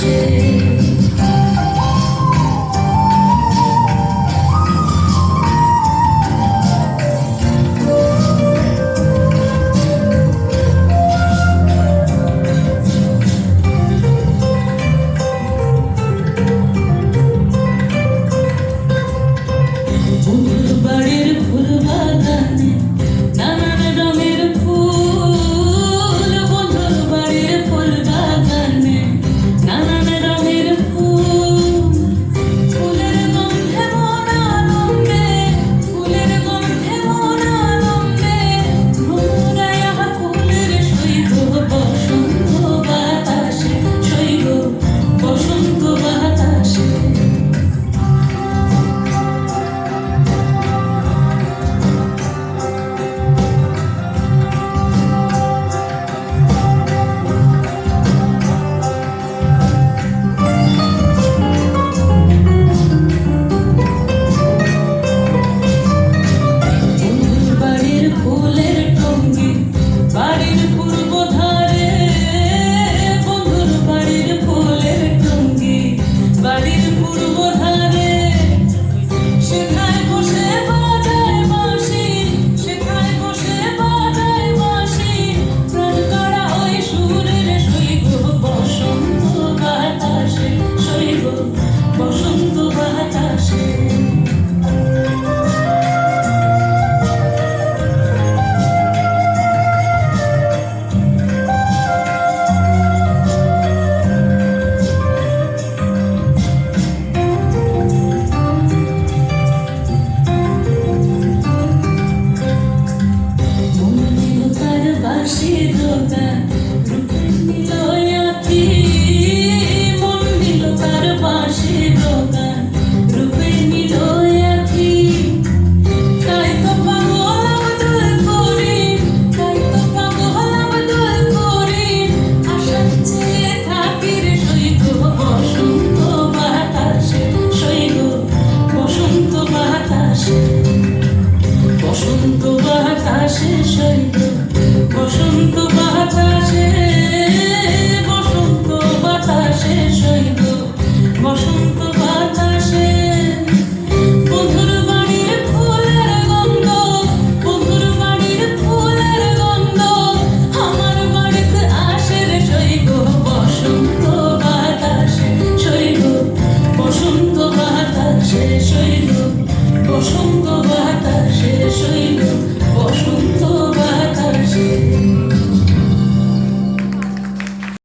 Somebody বসন্ত বাতাসে সৈত বসন্ত বাতাস।